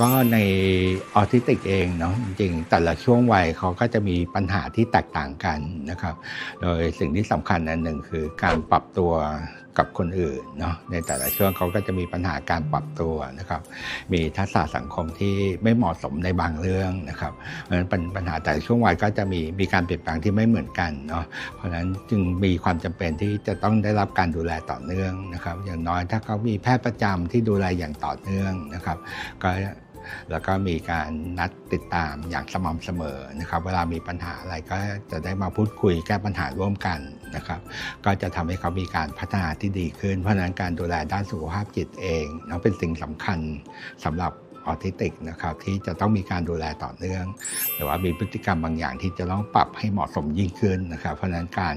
ก็ในออทิสติกเองเนาะจริงแต่ละช่วงวัยเขาก็จะมีปัญหาที่แตกต่างกันนะครับ โดยสิ่งที่สำคัญอันหนึ่งคือการปรับตัวกับคนอื่นเนาะในแต่ละช่วงเขาก็จะมีปัญหาการปรับตัวนะครับ มีทักษะสังคมที่ไม่เหมาะสมในบางเรื่องนะครับเพราะฉะนั้นปัญหาแต่ละช่วงวัยก็จะมีมีการเปลี่ยนแปลงที่ไม่เหมือนกันเนาะเพราะฉะนั้นจึงมีความจำเป็นที่จะต้องได้รับการดูแลต่อเนื่องนะครับ อย่างน้อยถ้าเขามีแพทย์ประจำที่ดูแลอย่างต่อเนื่องนะครับ ก็ แล้วก็มีการนัดติดตามอย่างสม่ำเสมอนะครับ เวลามีปัญหาอะไรก็จะได้มาพูดคุยแก้ปัญหาร่วมกันนะครับ ก็จะทำให้เขามีการพัฒนาที่ดีขึ้น เพราะนั้นการดูแลด้านสุขภาพจิตเองเนาะเป็นสิ่งสำคัญสำหรับออทิสติกนะครับที่จะต้องมีการดูแลต่อเนื่องหรือว่ามีพฤติกรรมบางอย่างที่จะต้องปรับให้เหมาะสมยิ่งขึ้นนะครับ เพราะฉะนั้นการ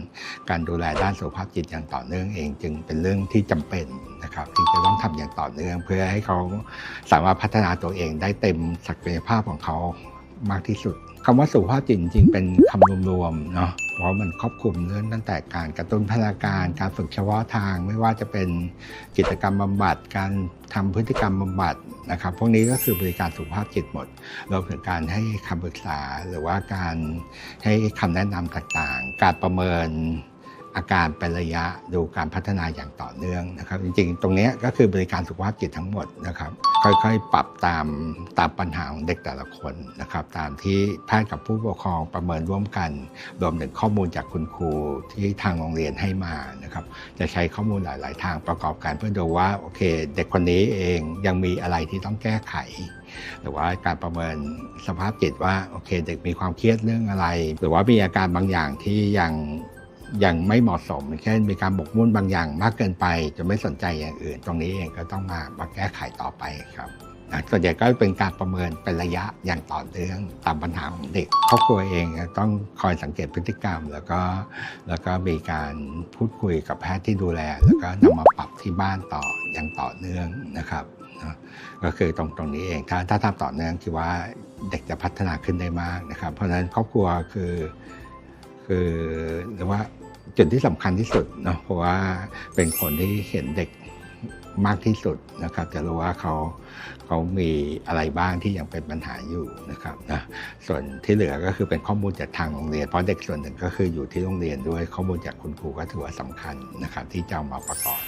การดูแลด้านสุขภาพจิตอย่างต่อเนื่องเองจึงเป็นเรื่องที่จำเป็น นะครับที่จะต้องทำอย่างต่อเนื่องเพื่อให้เขาสามารถพัฒนาตัวเองได้เต็มศักยภาพของเขามากที่สุดคำว่าสุขภาพจิตจริง ๆ เป็นคำรวมๆเนาะเพราะมันครอบคลุมเรื่องตั้งแต่การกระตุ้นพัฒนาการ การฝึกเฉพาะทาง ไม่ว่าจะเป็นกิจกรรมบำบัด การทำพฤติกรรมบำบัดนะครับ พวกนี้ก็คือบริการสุขภาพจิตหมดรวมถึงการให้คำปรึกษาหรือว่าการให้คำแนะนำต่างๆ การประเมิน อาการเป็นระยะดูการพัฒนาอย่างต่อเนื่องนะครับ จริงๆ ตรงนี้ก็คือบริการสุขภาพจิตทั้งหมดนะครับ ค่อยๆ ปรับตามตามปัญหาของเด็กแต่ละคนนะครับ ตามที่แพทย์กับผู้ปกครองประเมินร่วมกัน รวมถึงข้อมูลจากคุณครูที่ทางโรงเรียนให้มานะครับ จะใช้ข้อมูลหลาย ๆ ทางประกอบกันเพื่อดูว่าโอเค เด็กคนนี้เองยังมีอะไรที่ต้องแก้ไขหรือว่าการประเมินสภาพจิตว่าโอเค เด็กมีความเครียดเรื่องอะไร หรือว่ามีอาการบางอย่างที่ยัง ยังไม่เหมาะสมเช่นมีการบกมุ่นบางอย่างมากเกินไปจะไม่สนใจอย่างอื่น ตรงนี้เองก็ต้องมามาแก้ไขต่อไปครับนะส่วนใหญ่ก็เป็นการประเมินเป็นระยะอย่างต่อเนื่องตามปัญหาของเด็กครอบครัวเองต้องคอยสังเกตพฤติกรรม แล้วก็แล้วก็มีการพูดคุยกับแพทย์ที่ดูแล แล้วก็นำมาปรับที่บ้านต่ออย่างต่อเนื่องนะครับนะก็คือตรงตรงนี้เองถ้าถ้าทำต่อเนื่องคิดว่าเด็กจะพัฒนาขึ้นได้มากนะครับ เพราะฉะนั้นครอบครัวคือคือหรือว่า จุดที่สำคัญที่สุดเนาะเพราะว่าเป็นคนที่เห็นเด็กมากที่สุดนะครับ จะรู้ว่าเขาเขามีอะไรบ้างที่ยังเป็นปัญหาอยู่นะครับนะส่วนที่เหลือก็คือเป็นข้อมูลจากทางโรงเรียน เพราะเด็กส่วนหนึ่งก็คืออยู่ที่โรงเรียนด้วยข้อมูลจากคุณครูก็ถือว่าสำคัญนะครับ ที่จะามาประกอบ